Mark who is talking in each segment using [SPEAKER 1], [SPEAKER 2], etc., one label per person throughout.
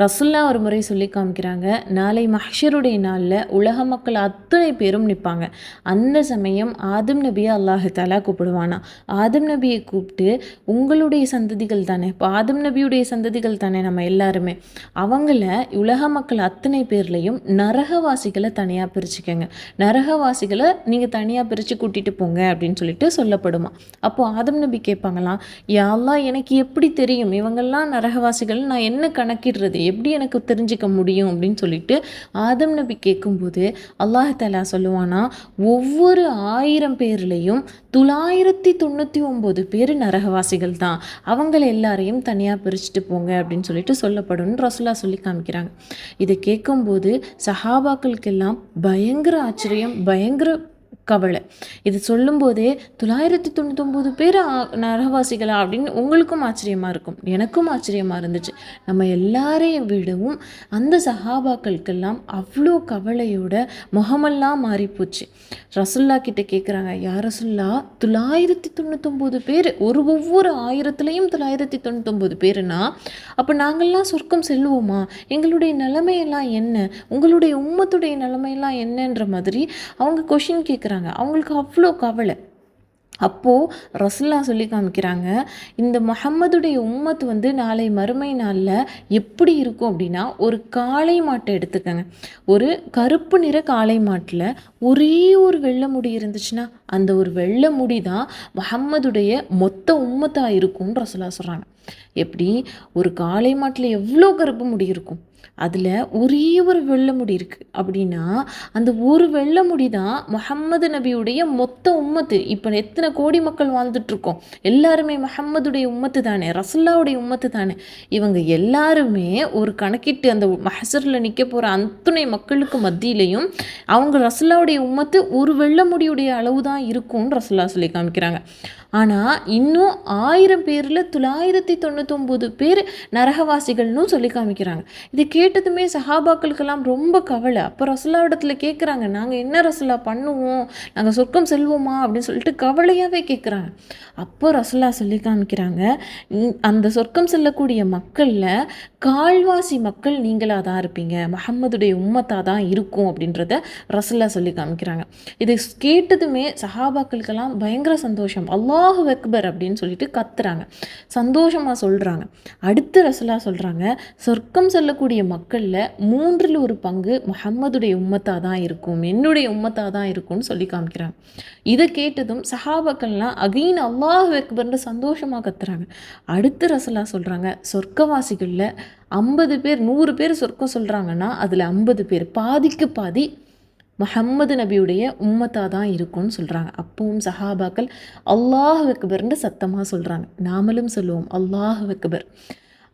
[SPEAKER 1] ரசுல்லா ஒரு முறை சொல்லி காமிக்கிறாங்க நாளை மஹ்ஷருடைய நாளில் உலக மக்கள் அத்தனை பேரும் நிற்பாங்க அந்த சமயம் ஆதம் நபியை அல்லாஹு தலா கூப்பிடுவானா? ஆதம் நபியை கூப்பிட்டு உங்களுடைய சந்ததிகள் தானே? இப்போ ஆதம் நபியுடைய சந்ததிகள் தானே நம்ம எல்லாருமே? அவங்கள உலக மக்கள் அத்தனை பேர்லையும் நரகவாசிகளை தனியாக பிரிச்சுக்கோங்க. நரகவாசிகளை நீங்கள் தனியாக பிரித்து கூட்டிகிட்டு போங்க அப்படின்னு சொல்லிட்டு சொல்லப்படுமா? அப்போது ஆதம் நபி கேட்பாங்களாம் யாரெல்லாம் எனக்கு எப்படி தெரியும்? இவங்கெல்லாம் நரகவாசிகள் நான் என்ன கணக்கிடுறது? எப்படி எனக்கு தெரிஞ்சுக்க முடியும் அப்படின்னு சொல்லிட்டு ஆதம் நபி கேட்கும்போது அல்லாஹாலா சொல்லுவானா ஒவ்வொரு ஆயிரம் பேர்லேயும் தொள்ளாயிரத்தி தொண்ணூற்றி ஒம்பது பேர் நரகவாசிகள் தான். அவங்கள எல்லாரையும் தனியாக பிரிச்சுட்டு போங்க அப்படின்னு சொல்லிட்டு சொல்லப்படும் ரசுல்லா சொல்லி காமிக்கிறாங்க. இதை கேட்கும்போது சஹாபாக்களுக்கெல்லாம் பயங்கர ஆச்சரியம் பயங்கர கவலை. இது சொல்லும்போதே தொள்ளாயிரத்தி தொண்ணூத்தொம்பது பேர் நரகவாசிகளா? அப்படின்னு உங்களுக்கும் ஆச்சரியமாக இருக்கும். எனக்கும் ஆச்சரியமாக இருந்துச்சு. நம்ம எல்லாரையும் விடவும் அந்த சஹாபாக்களுக்கெல்லாம் அவ்வளோ கவலையோட முகமெல்லாம் மாறிப்போச்சு. ரசுல்லா கிட்ட கேட்குறாங்க யார் ரசுல்லா தொள்ளாயிரத்தி தொண்ணூத்தொம்பது பேர் ஒரு ஒவ்வொரு ஆயிரத்துலேயும் தொள்ளாயிரத்தி தொண்ணூத்தொம்பது பேருனா? அப்போ நாங்கள்லாம் சொர்க்கம் செல்லுவோமா? எங்களுடைய நிலைமையெல்லாம் என்ன? உங்களுடைய உம்மத்துடைய நிலைமையெல்லாம் என்னன்ற மாதிரி அவங்க கொஷின் கேட்குறாங்க இருக்கிறாங்க அவங்களுக்கு அவ்வளோ கவலை. அப்போது ரசுல்லா சொல்லி காமிக்கிறாங்க இந்த முகம்மதுடைய உம்மத்து வந்து நாளை மறுமை நாளில் எப்படி இருக்கும் அப்படின்னா ஒரு காளை மாட்டை எடுத்துக்கங்க. ஒரு கருப்பு நிற காளை மாட்டில் ஒரே ஒரு வெள்ளை முடி இருந்துச்சுன்னா அந்த ஒரு வெள்ளை முடி தான் முகம்மதுடைய மொத்த உம்மத்தாக இருக்கும்னு ரசுல்லா சொல்கிறாங்க எப்படி? ஒரு காளை மாட்டில் எவ்வளோ கருப்பு முடி இருக்கும்? அதில் ஒரே ஒரு வெள்ளை முடி இருக்குது அப்படின்னா அந்த ஒரு வெள்ளை முடி தான் முகம்மது நபியுடைய மொத்த உம்மத்து. இப்போ எத்தனை கோடி மக்கள் வாழ்ந்துட்டுருக்கோம்? எல்லாருமே முகம்மதுடைய உம்மத்து தானே ரசுல்லாவுடைய உம்மத்து தானே. இவங்க எல்லாருமே ஒரு கணக்கிட்டு அந்த மஹசரில் நிற்க போகிற அத்துணை மக்களுக்கு மத்தியிலையும் அவங்க ரசுல்லாவுடைய உம்மத்து ஒரு வெள்ளை முடியுடைய அளவு தான் இருக்கும்னு ரசுல்லா சொல்லி காமிக்கிறாங்க. ஆனால் இன்னும் ஆயிரம் பேரில் தொள்ளாயிரத்தி தொண்ணூத்தொம்பது பேர் நரகவாசிகள்னு சொல்லி காமிக்கிறாங்க. இது கேட்டதுமே சஹாபாக்களுக்கெல்லாம் ரொம்ப கவலை. அப்போ ரசுல்லா இடத்துல கேட்குறாங்க நாங்கள் என்ன ரசுல்லா பண்ணுவோம்? நாங்கள் சொர்க்கம் செல்வோமா? அப்படின்னு சொல்லிட்டு கவலையாகவே கேட்குறாங்க அப்போ ரசுல்லா சொல்லி காமிக்கிறாங்க அந்த சொர்க்கம் செல்லக்கூடிய மக்களில் கால்வாசி மக்கள் நீங்களாக தான் இருப்பீங்க? மஹம்மதுடைய உம்மத்தாக தான் இருக்கும்? அப்படின்றத ரசுல்லா சொல்லி காமிக்கிறாங்க. இதை கேட்டதுமே சஹாபாக்களுக்கெல்லாம் பயங்கர சந்தோஷம். அல்லா அல்லாஹு அக்பர் அப்படின்னு சொல்லிட்டு கத்துறாங்க. சந்தோஷமாக சொல்கிறாங்க அடுத்து ரசலா சொல்கிறாங்க சொர்க்கம் சொல்லக்கூடிய மக்களில் மூன்றில் ஒரு பங்கு முகம்மதுடைய உம்மத்தாக தான் இருக்கும் என்னுடைய உம்மத்தாக தான் இருக்கும்னு சொல்லி காமிக்கிறாங்க. இதை கேட்டதும் சஹாபக்கள்லாம் அகெயின் அல்லாஹு அக்பர்னு சந்தோஷமாக கத்துறாங்க. அடுத்து ரசலா சொல்கிறாங்க சொர்க்கவாசிகளில் ஐம்பது பேர் நூறு பேர் சொர்க்கம் சொல்கிறாங்கன்னா அதில் ஐம்பது பேர் பாதிக்கு பாதி முஹம்மது நபியுடைய உம்மத்தாக தான் இருக்கும்னு சொல்கிறாங்க அப்பவும் சஹாபாக்கள் அல்லாஹ் அக்பர்னு சத்தமாக சொல்கிறாங்க நாமளும் சொல்லுவோம் அல்லாஹ் அக்பர்.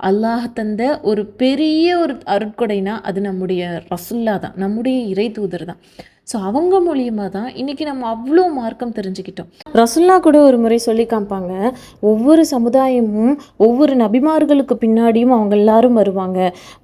[SPEAKER 1] அல்லாஹ் தந்த ஒரு பெரிய ஒரு அருட்கொடைனா அது நம்முடைய ரசுல்லா தான் நம்முடைய இறை தூதர் தான் ஸோ அவங்க மூலியமாக தான் இன்றைக்கி நம்ம அவ்வளோ மார்க்கம் தெரிஞ்சுக்கிட்டோம். ரசுல்லா கூட ஒரு முறை சொல்லி காமிப்பாங்க ஒவ்வொரு சமுதாயமும் ஒவ்வொரு நபிமார்களுக்கு பின்னாடியும் அவங்க எல்லாரும் வருவாங்க.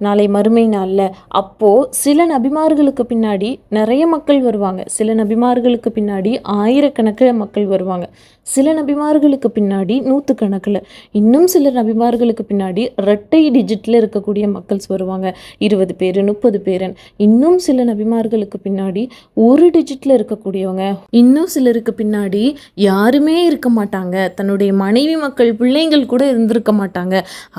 [SPEAKER 1] நாளை மறுமை நாளில். அப்போது சில நபிமார்களுக்கு பின்னாடி நிறைய மக்கள் வருவாங்க. சில நபிமார்களுக்கு பின்னாடி ஆயிரக்கணக்கில் மக்கள் வருவாங்க. சில நபிமார்களுக்கு பின்னாடி நூற்றுக்கணக்கில் இன்னும் சில நபிமார்களுக்கு பின்னாடி ரெட்டை டிஜிட்டில் இருக்கக்கூடிய மக்கள்ஸ் வருவாங்க. இருபது பேர் முப்பது பேர் இன்னும் சில நபிமார்களுக்கு பின்னாடி ஒரு டிஜிட்டில் இருக்கக்கூடியவங்க. இன்னும் சிலருக்கு பின்னாடி யாருமே இருக்க மாட்டாங்க. தன்னுடைய மனைவி மக்கள் பிள்ளைங்கள் கூட இருந்திருக்க மாட்டாங்க.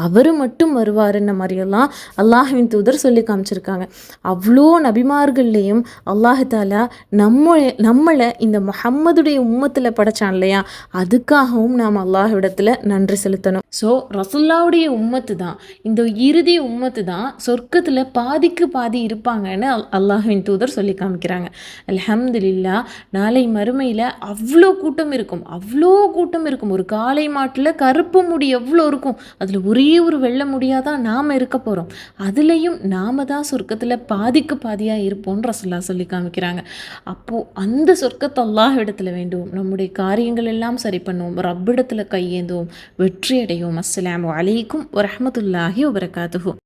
[SPEAKER 1] அவர் மட்டும் வருவாருன்ன மாதிரியெல்லாம் அல்லாஹின் தூதர் சொல்லி காமிச்சிருக்காங்க. அவ்வளோ நபிமார்கள்லேயும் அல்லாஹாலா நம்ம நம்மளை இந்த முஹம்மதுடைய உம்மத்தில் படைச்சான் இல்லையா? அதுக்காகவும் நாம் அல்லாஹிடத்தில் நன்றி செலுத்தணும். ஸோ ரசுல்லாவுடைய உம்மத்து தான். இந்த இறுதி உம்மத்து தான் சொர்க்கத்தில் பாதிக்கு பாதி இருப்பாங்கன்னு அல்லாஹின் தூதர் சொல்லி காமிக்கிறாங்க. அலமதுல்லா நாளை மறுமையில் அவ்வளோ கூட்டம் இருக்கும். அவ்வளோ கூட்டம் இருக்கும். ஒரு காலை மாட்டில் கருப்பு முடி எவ்வளோ இருக்கும்? அதில் ஒரே ஒரு வெள்ள முடியாக தான் நாம் இருக்க போகிறோம் அதுலேயும் நாம் தான் சொர்க்கத்தில் பாதிக்கு பாதியாக இருப்போம்னு ரசல்லா சொல்லி காமிக்கிறாங்க. அப்போது அந்த சொர்க்கத்தை அல்லாஹ் இடத்துல வேண்டுவோம். நம்முடைய காரியங்கள் எல்லாம் சரி பண்ணுவோம். ரப்பிடத்தில் கையேந்துவோம். வெற்றி அடைவோம் அஸ்லாம் வலைக்கும் வரமத்துல்லாஹி வபரகாத்துஹூ.